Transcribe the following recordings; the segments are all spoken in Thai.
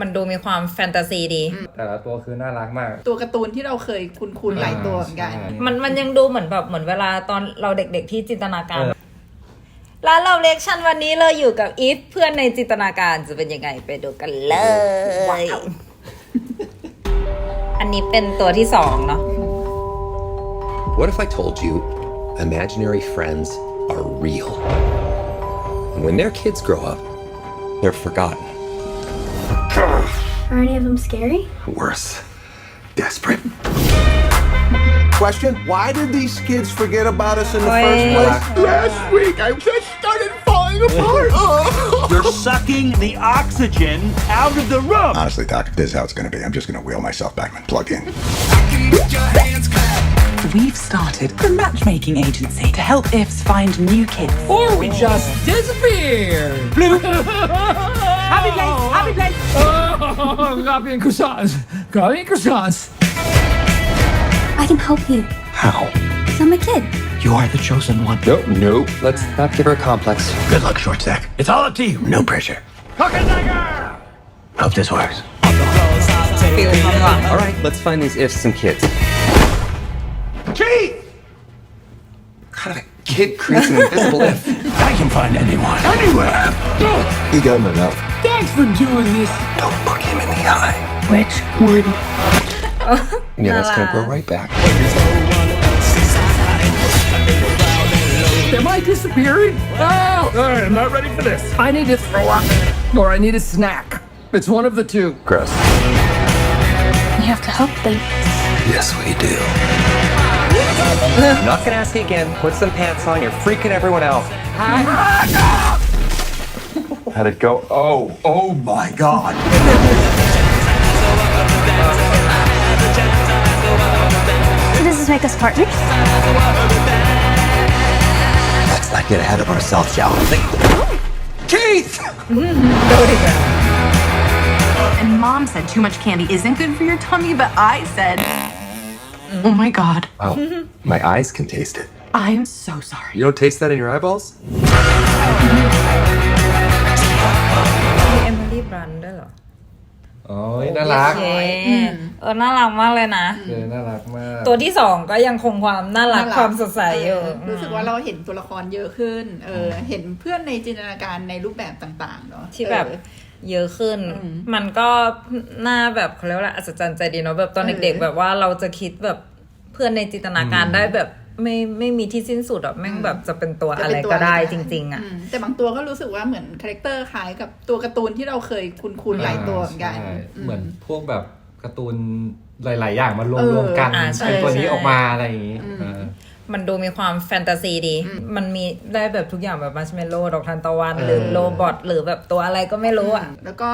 มันดูมีความแฟนตาซีดี แต่ละตัวคือน่ารักมาก ตัวการ์ตูนที่เราเคยคุ้นๆหลายตัวเหมือนกันใช่มันมันยังดูเหมือนแบบเหมือนเวลาตอนเราเด็กๆที่จินตนาการ แล้วเราเลคชั่นวันนี้เราอยู่กับอีฟเพื่อนในจินตนาการจะเป็นยังไงไปดูกันเลย อันนี้เป็นตัวที่สองเนาะ What if I told you imaginary friends are real? And when their kids grow up, they're forgotten. Are any of them scary? Worse, desperate. Question Why did these kids forget about us in the Wait. first place? Last week, I just started falling apart. You're sucking the oxygen out of the room. Honestly, Doc, if this is how it's gonna be, I'm just gonna wheel myself back and plug in. We've started a matchmaking agency to help IFs find new kids. Or we just disappear. Happy place! Happy place! Oh, grabe yung croissants. Grabe yung croissants. I can help you. How? I'm a kid. You are the chosen one. No, no. Let's not give her a complex. Good luck, Short Stack. It's all up to you. No pressure. Hope this works. All right, let's find these ifs and kids. Keith! Kind of a kid creates an invisible if. I can find anyone, anywhere. You got enough. Thanks for doing this. Don't look him in the eye. Which one? Yeah, that's gonna go right back. Am I disappearing? Oh, all right, I'm not ready for this. I need to throw up, or I need a snack. It's one of the two. Gross. You have to help them. Yes, we do. I'm not gonna ask you again. Put some pants on. You're freaking everyone out. How'd it go? Oh, oh my god. Does this make us partners? Let's not get ahead of ourselves, shall we? Keith! And mom said too much candy isn't good for your tummy, but I said, oh my god, Wow, my eyes can taste it. I'm so sorry. You don't taste that in your eyeballs? รันด้วยเหรอโอ้ยน่ารักโอเคเออน่ารักมากเลยนะ เออน่ารักมาก ตัวที่สองก็ยังคงความน่ารักน่ความสดใสอยู่เรู้สึกว่าเราเห็นตัวละครเยอะขึ้น เออ เห็นเพื่อนในจินตนาการในรูปแบบต่างๆเนาะที่แบบเออ เยอะขึ้นมันก็น่าแบบเขาเรียกว่าอะไรอัศจรรย์ใจดีเนาะแบบตอนเออ เด็กๆ แบบว่าเราจะคิดแบบเพื่อนในจินตนาการได้แบบ ไม่ไม่มีที่สิ้นสุดอะแม่งแบบจะเป็นตัวจะอะไรเป็นตัวก็ได้อะไรจริง ๆ อะมแต่บางตัวก็รู้สึกว่าเหมือนคาแรคเตอร์คล้ายกับตัวการ์ตูนที่เราเคยคุ้นๆหลายตัวเหมือนกันใช่อืมเหมือนพวกแบบการ์ตูนหลาย ๆ อย่างมารวมเออรวมกันอ่าใช่เป็นตัวนี้ใช่ออกมาอะไรอย่างงี้เออมันดูมีความแฟนตาซีดี มันมีได้แบบทุกอย่างแบบมัชเมลโล่ดอกทานตะวันเออหรือโรบอทหรือแบบตัวอะไรก็ไม่รู้อะ แล้วก็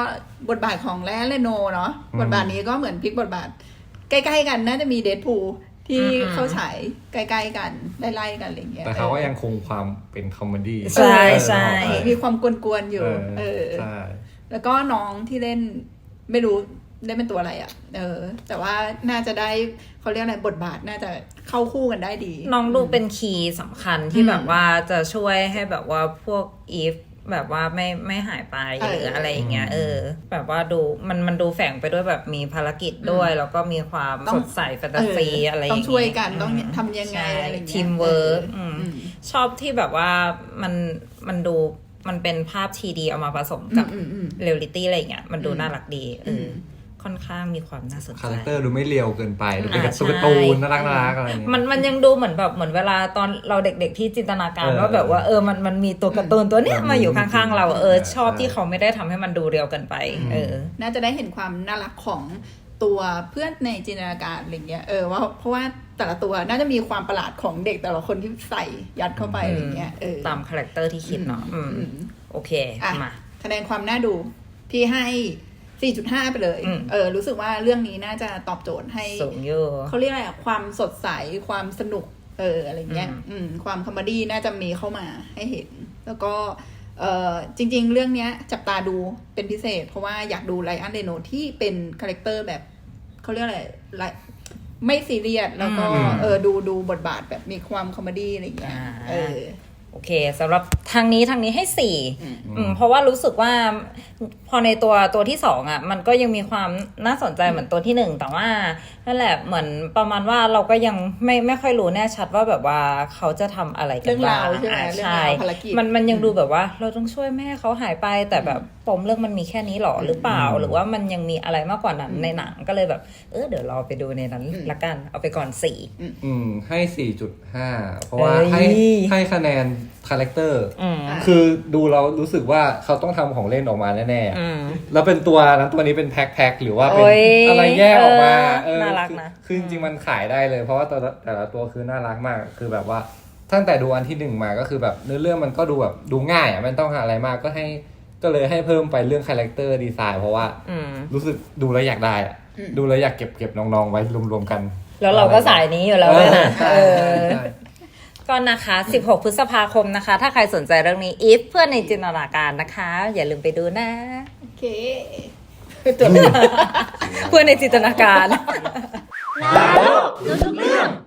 บทบาทของแลนเลโนเนาะอืมบทบาทนี้ก็เหมือนพลิกบทบาท ใกล้ ๆ กันน่าจะมีเด p พู ที่อืมเข้าฉายใกล้ๆกันไล่ๆกันอะไรอย่างเงี้ยแต่เขาก็ยังคงความเป็นคอมเมดี้ใช่ใช่เออมีความกวนๆอยู่ เออใช่แล้วก็น้องที่เล่นไม่รู้ได้เป็นตัวอะไรอะ่ะ เออ แต่ว่าน่าจะได้เขาเรียกอะไรบทบาทน่าจะเข้าคู่กันได้ดี น้องดูเป็นคีย์สำคัญที่อืมแบบว่าจะช่วยให้แบบว่าพวกอีฟ แบบว่าไม่ไม่หายไปเออหรืออะไรอย่างเงี้ยเออ แบบว่าดูมันมันดูแฝงไปด้วยแบบมีภารกิจด้วย แล้วก็มีความต้สองดใสแฟนตาซีอะไรอย่างต้อเงี้งช่วยกันต้องทำยังไงใช่อะไรอย่างเงี้ยทีมเวิร์กเอออืมชอบที่แบบว่ามันมันดูมันเป็นภาพทีดีเอามาผสมกับอืมอืมอืมเรียลลิตี้อะไรอย่างเงี้ยมันดูอืมน่ารักดีเอออม ค่อนข้างมีความน่าสนใจคาแรคเตอร์ดูไม่เรียวเกินไปดูเป็นอ่าการ์ตูนใช่การ์ตูนน่ารักน่ารักอะไรอย่างเงี้ยมันมันยังดูเหมือนแบบเหมือนเวลาตอนเราเด็ก ๆ ที่จินตนาการเออว่าแบบว่าเออมันมันมีตัวการ์ตูนตัวเนี้ยอืมมาอยู่ข้างๆ เราเออใช่ชอบที่เขาไม่ได้ทำให้มันดูเรียวเกันไป เออ น่าจะได้เห็นความน่ารักของตัวเพื่อนในจินตนาการอะไรเงี้ยเออว่าเพราะว่าแต่ละตัวน่าจะมีความประหลาดของเด็กแต่ละคนที่ใส่ยัดเข้าไปอะไรเงี้ยเออตามคาแรคเตอร์ที่คิดเนาะอืมอืมโอเคอะมาคะแนนความน่าดูพี่ให้ 4.5 ไปเลยอืมเออ รู้สึกว่าเรื่องนี้น่าจะตอบโจทย์ให้สูงอยู่เขาเรียกอะไรอะความสดใส ความสนุก เออ อะไรเงี้ยอืมอืม ความคอมเมดี้น่าจะมีเข้ามาให้เห็น แล้วก็ เออจริง ๆ เรื่องเนี้ย จับตาดูเป็นพิเศษ เพราะว่าอยากดูไลอันเรโนที่เป็นคาแรคเตอร์แบบเขาเรียกอะไรไลไม่ซีเรียส แล้วก็อืมเออ ดูดูบทบาทแบบมีความคอมเมดี้อะไรเงี้ยอ่าเออ โอโอเคสำหรับทางนี้ทางนี้ให้สี่อืมเพราะว่ารู้สึกว่าพอในตัวตัวที่สองอะ มันก็ยังมีความน่าสนใจเหมือนตัวที่หนึ่งแต่ว่า นั่นแหละเหมือนประมาณว่าเราก็ยังไม่ไม่ค่อยรู้แน่ชัดว่าแบบว่าเขาจะทำอะไรกัเรื่นองบ้ารางวใช่ไหมอ่าเรื่องใช่ราวภารกิจมันมันยังดูแบบว่า เราต้องช่วยแม่ให้เขาหายไปแต่แบบปมเรื่องมันมีแค่นี้หรอหรือเปล่า หรือว่ามันยังมีอะไรมากกว่านั้นในหนังก็เลยแบบ เออเดี๋ยวรอไปดูในนั้นละกัน เอาไปก่อนสี่อืมให้สี่จุดห้าเพราะว่าเอ้ยให้ให้คะแนนคาแรคเตอร์อืมคือดูเรารู้สึกว่าเขาต้องทำของเล่นออกมาแน่ๆอะอืมแล้วเป็นตัวนั้นตัวนี้เป็นแพ็คแพ็คหรือว่าเป็นโอ้ยอะไรแยกออกมาเออน่ารักคือนะ คือจริงๆมันขายได้เลย เพราะว่าตัวแต่ละตัวคือน่ารักมาก คือแบบว่าตั้งแต่ดูอันที่หนึ่งมาก็คือแบบเนื้อเรื่องมันก็ดูแบบดูง่ายอะมันต้องหาอะไรมากก็ให้ก็เลยให้เพิ่มไปเรื่องคาแรคเตอร์ดีไซน์เพราะว่าอืมรู้สึกดูแล้วอยากได้อะดูแล้วอยากเก็บเก็บน้องๆไว้รวมๆกัน แล้วเราก็สายนี้อยู่แล้วด้วยนะใช่เออใช่ก็นะคะ 16 พฤษภาคมนะคะ ถ้าใครสนใจเรื่องนี้ if เพื่อนในจินตนาการนะคะ อย่าลืมไปดูนะ โอเค ตัวเพื่อในจินตนาการ ลาโลกลุกเรื่อง